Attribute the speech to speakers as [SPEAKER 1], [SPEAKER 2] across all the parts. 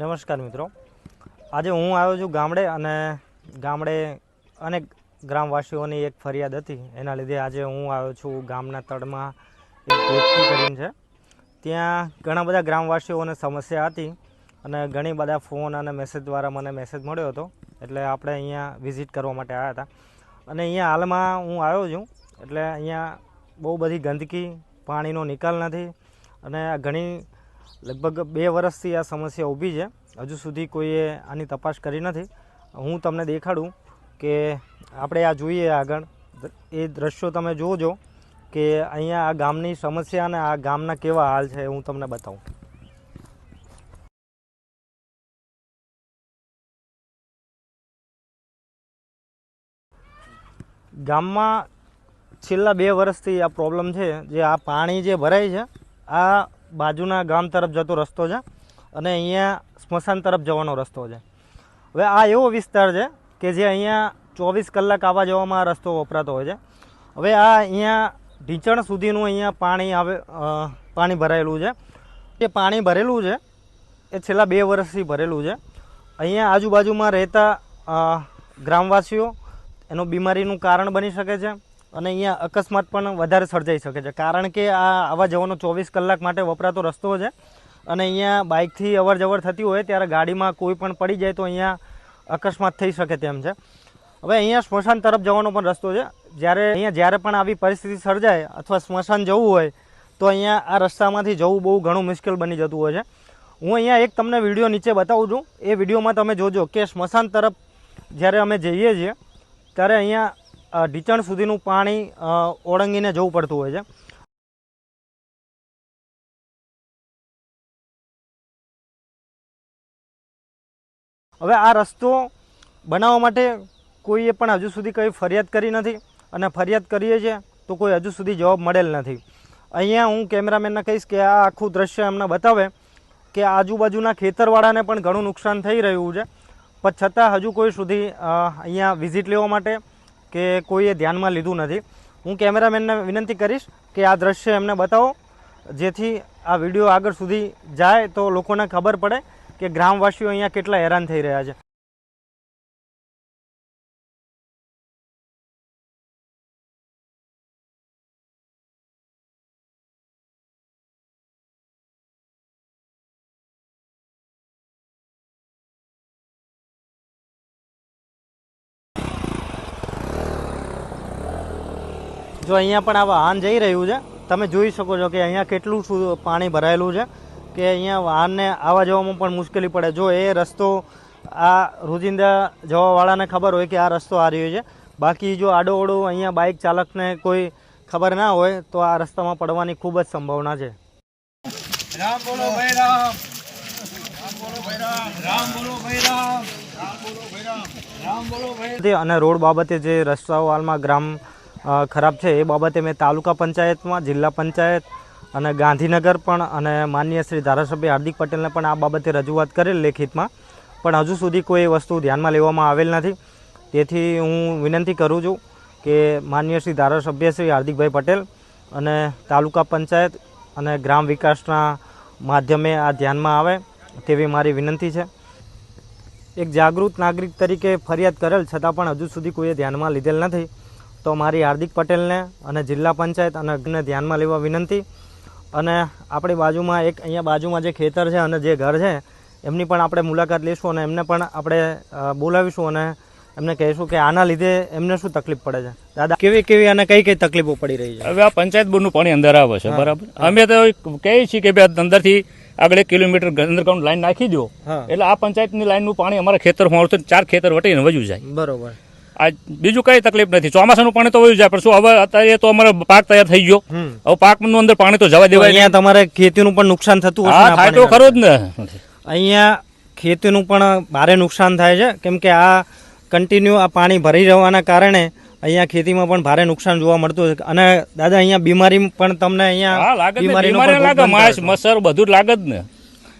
[SPEAKER 1] નમસ્કાર મિત્રો. આજે હું આવ્યો છું ગામડે અને ગામડે અનેક ગ્રામવાસીઓની એક ફરિયાદ હતી. એના લીધે આજે હું આવ્યો છું ગામના તળમાં એક ગોઠવી કરીને છે. ત્યાં ઘણા બધા ગ્રામવાસીઓને સમસ્યા હતી અને ઘણી બધા ફોન અને મેસેજ દ્વારા મને મેસેજ મળ્યો હતો. એટલે આપણે અહીંયા વિઝિટ કરવા માટે આવ્યા હતા. અને અહીંયા હાલમાં હું આવ્યો છું. એટલે અહીંયા બહુ બધી ગંદકી, પાણીનો નિકાલ નથી અને ઘણી લગભગ બે વર્ષથી આ સમસ્યા ઊભી છે. હજુ સુધી કોઈએ આની તપાસ કરી નથી. હું તમને દેખાડું કે આપણે આ જોઈએ આગળ. એ દ્રશ્યો તમે જોજો કે અહીંયા આ ગામની સમસ્યા અને આ ગામના કેવા હાલ છે હું તમને બતાવું. ગામમાં છેલ્લા બે વર્ષથી આ પ્રોબ્લેમ છે. જે આ પાણી જે ભરાય છે, આ બાજુના ગામ તરફ જતો રસ્તો છે અને અહીંયા સ્મશાન તરફ જવાનો રસ્તો છે. હવે આ એવો વિસ્તાર છે કે જે અહીંયા ચોવીસ કલાક આવવા જવામાં આ રસ્તો વપરાતો હોય છે. હવે આ અહીંયા ઢીંચણ સુધીનું અહીંયા પાણી આવે પાણી ભરાયેલું છે. એ પાણી ભરેલું છે. એ છેલ્લા બે વર્ષથી ભરેલું છે. અહીંયા આજુબાજુમાં રહેતા ગ્રામવાસીઓ એનું બીમારીનું કારણ બની શકે છે. અને અહીંયા અકસ્માત પણ વધારે સર્જાઈ શકે છે. કારણ કે આ આવવા જવાનો ચોવીસ કલાક માટે વપરાતો રસ્તો છે અને અહીંયા બાઇકથી અવર જવર થતી હોય ત્યારે ગાડીમાં કોઈ પણ પડી જાય તો અહીંયા અકસ્માત થઈ શકે તેમ છે. હવે અહીંયા સ્મશાન તરફ જવાનો પણ રસ્તો છે. જ્યારે અહીંયા જ્યારે પણ આવી પરિસ્થિતિ સર્જાય અથવા સ્મશાન જવું હોય તો અહીંયા આ રસ્તામાંથી જવું બહુ ઘણું મુશ્કેલ બની જતું હોય છે. હું અહીંયા એક તમને વીડિયો નીચે બતાવું છું. એ વિડીયોમાં તમે જોજો કે સ્મશાન તરફ જ્યારે અમે જઈએ છીએ, ત્યારે અહીંયા ઢીંચણ સુધીનું પાણી ઓળંગીને જવું પડતું હોય છે. હવે આ રસ્તો બનાવવા માટે કોઈએ પણ હજુ સુધી કંઈ ફરિયાદ કરી નથી અને ફરિયાદ કરીએ છીએ તો કોઈ હજુ સુધી જવાબ મળેલ નથી. અહીંયા હું કેમેરામેનને કહીશ કે આ આખું દ્રશ્ય એમને બતાવે કે આજુબાજુના ખેતરવાળાને પણ ઘણું નુકસાન થઈ રહ્યું છે. પણ છતાં હજુ કોઈ સુધી અહીંયા વિઝિટ લેવા માટે કે કોઈએ ધ્યાનમાં લીધું નથી. હું કેમેરામેનને વિનંતી કરીશ કે આ દ્રશ્ય એમને બતાવો. જેથી આ વીડિયો આગળ સુધી જાય તો લોકોને ખબર પડે કે ગ્રામવાસીઓ અહીંયા કેટલા હેરાન થઈ રહ્યા છે. જો અહીંયા પણ આ વાહન જઈ રહ્યું છે તમે જોઈ શકો છો કે અહીંયા કેટલું શું પાણી ભરાયેલું છે કે અહીંયા વાહનને આવવા જવામાં પણ મુશ્કેલી પડે. જો એ રસ્તો આ રોજિંદા જવાવાળાને ખબર હોય કે આ રસ્તો આ રહ્યો છે બાકી જો આડો અહીંયા બાઇક ચાલકને કોઈ ખબર ના હોય તો આ રસ્તામાં પડવાની ખૂબ જ સંભાવના છે.
[SPEAKER 2] રામ બોલો ભાઈ રામ
[SPEAKER 1] અને રોડ બાબતે જે રસ્તાઓ હાલમાં ગ્રામ ખરાબ છે એ બાબતે મેં તાલુકા પંચાયતમાં, જિલ્લા પંચાયત અને ગાંધીનગર પણ અને માન્ય શ્રી ધારાસભ્ય હાર્દિક પટેલને પણ આ બાબતે રજૂઆત કરેલ લેખિતમાં. પણ હજુ સુધી કોઈ વસ્તુ ધ્યાનમાં લેવામાં આવેલ નથી. તેથી હું વિનંતી કરું છું કે માનનીય શ્રી ધારાસભ્ય શ્રી હાર્દિકભાઈ પટેલ અને તાલુકા પંચાયત અને ગ્રામ વિકાસના માધ્યમે આ ધ્યાનમાં આવે તેવી મારી વિનંતી છે. એક જાગૃત નાગરિક તરીકે ફરિયાદ કરેલ છતાં પણ હજુ સુધી કોઈએ ધ્યાનમાં લીધેલ નથી. તો મારી હાર્દિક પટેલને અને જિલ્લા પંચાયત અને અગ્ને ધ્યાનમાં લેવા વિનંતી. અને આપણી બાજુમાં એક અહીંયા બાજુમાં જે ખેતર છે અને જે ઘર છે એમની પણ આપણે મુલાકાત લઈશું અને એમને પણ આપણે બોલાવીશું અને એમને કહીશું કે આના લીધે એમને શું તકલીફ પડે છે. દાદા કેવી કેવી અને કઈ કઈ તકલીફો પડી રહી છે?
[SPEAKER 3] હવે આ પંચાયત બોર્ડનું પાણી અંદર આવે છે બરાબર? અમે તો કહીએ છીએ કે ભાઈ અંદરથી આગળ એક કિલોમીટર અંડરગ્રાઉન્ડ લાઈન નાખી દો એટલે આ પંચાયતની લાઈનનું પાણી અમારા ખેતરમાં આવતું ચાર ખેતર વટીને વજુ જાય.
[SPEAKER 1] બરોબર.
[SPEAKER 3] આ બીજું કઈ તકલીફ નથી. ચોમાસાનું પાણી તો વયું જાય પણ શું હવે અત્યારે તો અમારો પાક તૈયાર થઈ ગયો. હવે પાકનું અંદર પાણી તો જવા દેવાય
[SPEAKER 1] અહીંયા તમારે ખેતીનું પણ નુકસાન થતું
[SPEAKER 3] હા થાય તો ખરું જ ને.
[SPEAKER 1] અહીંયા ખેતીનું પણ ભારે નુકસાન થાય છે. કેમ કે આ કન્ટિન્યુ આ પાણી ભરી રહેવાના કારણે અહીંયા ખેતીમાં પણ ભારે નુકસાન જોવા મળતું છે અને દાદા અહીંયા બીમારી પણ તમને અહીંયા
[SPEAKER 3] બીમારી લાગે માસ
[SPEAKER 1] બનતા
[SPEAKER 3] મચ્છર બધું લાગે જ ને.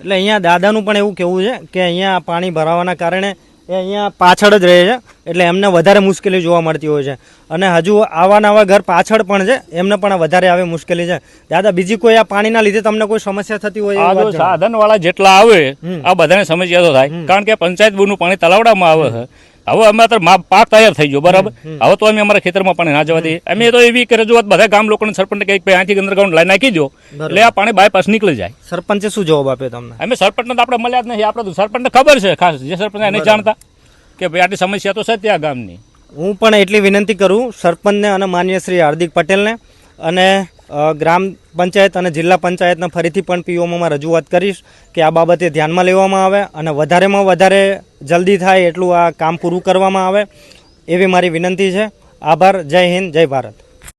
[SPEAKER 1] એટલે અહીંયા દાદાનું પણ એવું કેવું છે કે અહીંયા આ પાણી ભરાવાના કારણે એ અહીંયા પાછળ જ રહે છે. એટલે એમને વધારે મુશ્કેલી જોવા મળતી હોય છે. અને હજુ આવા નવા ઘર પાછળ પણ છે. એમને પણ વધારે આવે મુશ્કેલી છે. દાદા બીજી કોઈ આ પાણીના લીધે તમને કોઈ સમસ્યા થતી હોય.
[SPEAKER 3] સાધન વાળા જેટલા આવે આ બધાને સમસ્યા તો થાય. કારણ કે પંચાયત બોરનું પાણી તલાવડામાં આવે છે. હવે અમે મા- પાક તૈયાર થઈ ગયો બરાબર? હવે તો અમે અમારા ખેતરમાં પાણી ના જવા દઈએ અમે તો એવી રજૂઆત બધા ગામ લોકોને સરપંચને કહી કે અહીંથી અંડરગ્રાઉન્ડ લાઈન નાખી દો એટલે આ પાણી બાયપાસ નીકળી જાય.
[SPEAKER 1] સરપંચે શું જવાબ આપ્યો તમને?
[SPEAKER 3] અમે સરપંચને તો આપણે મળ્યા જ નથી. આપણે તો સરપંચને ખબર છે ખાસ. જે સરપંચ એને જાણતા કે ભાઈ આટલી સમસ્યા તો છે ત્યાં ગામની.
[SPEAKER 1] હું પણ એટલી વિનંતી કરું સરપંચને અને માન્ય શ્રી હાર્દિક પટેલને અને ગ્રામ પંચાયત અને જિલ્લા પંચાયતને ફરીથી પણ પીઓમાં રજૂઆત કરીશ કે આ બાબતે ધ્યાનમાં લેવામાં આવે અને વધારેમાં વધારે જલ્દી થાય એટલું આ કામ પૂરું કરવામાં આવે એવી મારી વિનંતી છે. આભાર. જય હિન્દ. જય ભારત.